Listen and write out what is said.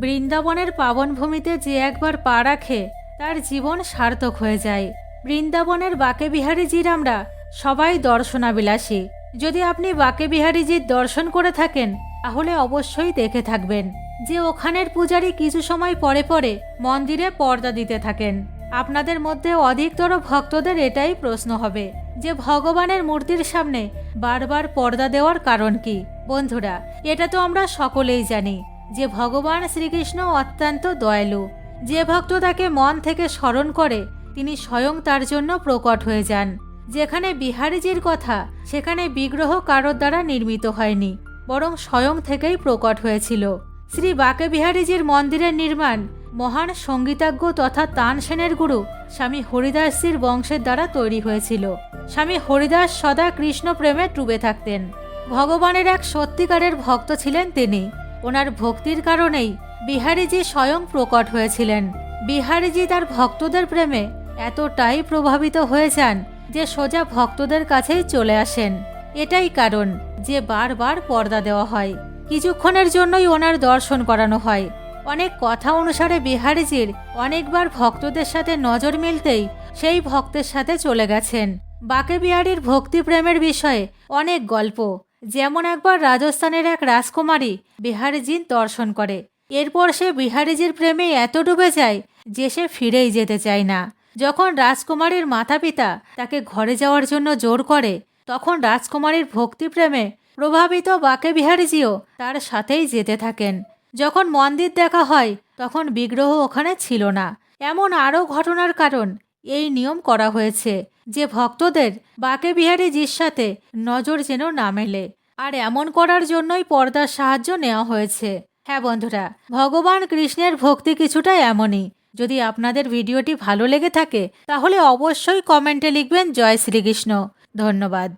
বৃন্দাবনের পাবনভূমিতে যে একবার পা রাখে, তার জীবন সার্থক হয়ে যায়। বৃন্দাবনের বাকে বিহারীজির আমরা সবাই দর্শনাবিলাসী। যদি আপনি বাকে বিহারীজির দর্শন করে থাকেন, তাহলে অবশ্যই দেখে থাকবেন যে ওখানের পূজারী কিছু সময় পরে পরে মন্দিরে পর্দা দিতে থাকেন। আপনাদের মধ্যে অধিকতর ভক্তদের এটাই প্রশ্ন হবে যে ভগবানের মূর্তির সামনে বারবার পর্দা দেওয়ার কারণ কি? বন্ধুরা, এটা তো আমরা সকলেই জানি। যে ভগবান শ্রীকৃষ্ণ অত্যন্ত দয়ালু, যে ভক্ত তাকে মন থেকে স্মরণ করে, তিনি স্বয়ং তার জন্য প্রকট হয়ে যান। যেখানে বিহারীজির কথা, সেখানে বিগ্রহ কারোর দ্বারা নির্মিত হয়নি, বরং স্বয়ং থেকেই প্রকট হয়েছিল। শ্রী বাকে বিহারীজির মন্দিরের নির্মাণ, মহান সঙ্গীতাজ্ঞ তথা তানসেনের গুরু স্বামী হরিদাসজির বংশের দ্বারা তৈরি হয়েছিল। স্বামী হরিদাস সদা কৃষ্ণ প্রেমে ডুবে থাকতেন। ভগবানের এক সত্যিকারের ভক্ত ছিলেন তিনি। ওনার ভক্তির কারণেই বিহারীজি স্বয়ং প্রকট হয়েছিলেন। বিহারীজি তার ভক্তদের প্রেমে এতটাই প্রভাবিত হয়ে যান যে সোজা ভক্তদের কাছেই চলে আসেন। এটাই কারণ যে বারবার পর্দা দেওয়া হয়। কিছুক্ষণের জন্যই ওনার দর্শন করানো হয়। অনেক কথা অনুসারে বিহারীজির অনেকবার ভক্তদের সাথে নজর মিলতেই সেই ভক্তের সাথে চলে গেছেন। বাকে বিহারীর ভক্তি প্রেমের বিষয়ে অনেক গল্প। যেমন একবার রাজস্থানের এক রাজকুমারী বিহারীজির দর্শন করে। এরপর সে বিহারিজির প্রেমে এত ডুবে যায় যে সে ফিরেই যেতে চায় না। যখন রাজকুমারীর মাতা পিতা তাকে ঘরে যাওয়ার জন্য জোর করে, তখন রাজকুমারীর ভক্তি প্রেমে প্রভাবিত বাকে বিহারিজিও তার সাথেই যেতে থাকেন। যখন মন্দির দেখা হয়, তখন বিগ্রহ ওখানে ছিল না। এমন আরও ঘটনার কারণ এই নিয়ম করা হয়েছে। যে ভক্তদের বাকে বিহারীজির সাথে নজর যেন না মেলে, আর এমন করার জন্যই পর্দার সাহায্য নেওয়া হয়েছে। হ্যাঁ বন্ধুরা, ভগবান কৃষ্ণের ভক্তি কিছুটা এমনই। যদি আপনাদের ভিডিওটি ভালো লেগে থাকে, তাহলে অবশ্যই কমেন্টে লিখবেন জয় শ্রীকৃষ্ণ। ধন্যবাদ।